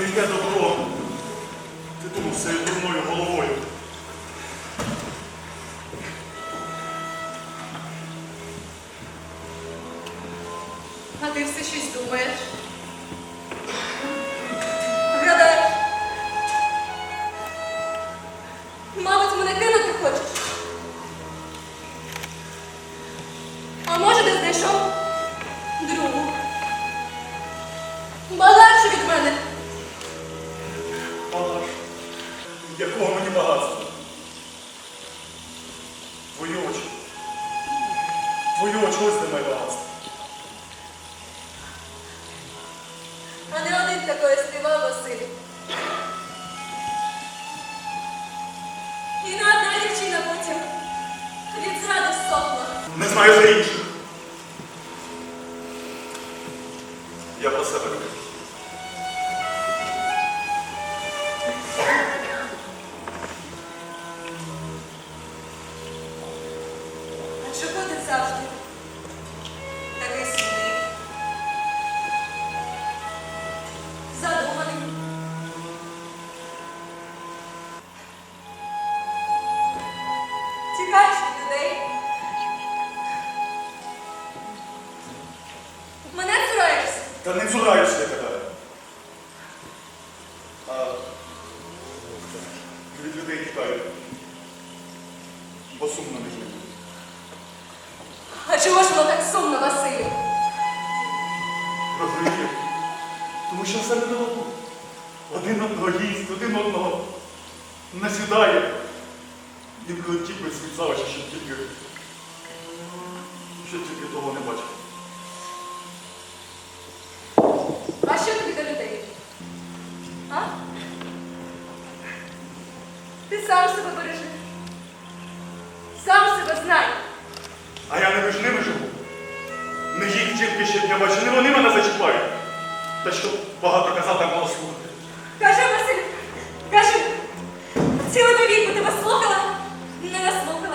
йде добро. Ти думав своєю дурною головою. А ти все щось думаєш. Гадаєш. Мабуть, мене кинути хочеш. А може, ти знайшов якого мені багатства? Твої очі. Твої очі ось де моє багатство. А не один такої співав Василь. І не одна дівчина потім від зради сохла. Не знаю за інших. Я про себе кажу. Завжди такий сумний? Задуманий. Тікаєш від людей. Мене цураєшся. Та не цураюся я. А від людей тікаю. Бо сумно між Тому що все не одного. Один одного їсть, один одного насідає. Інколи тіпи світ завжди, щоб тільки, щоб тільки того не бачив. А що тобі до людей? А? Ти сам себе бережи. Сам себе знай. А я не між ними живу. Не їх тільки щоб я бачу, не вони мене зачіпають. Та що багато казати, мало слухати. Кажи, Василь, кажи. цілу вік би тебе слухала, не наслухалась.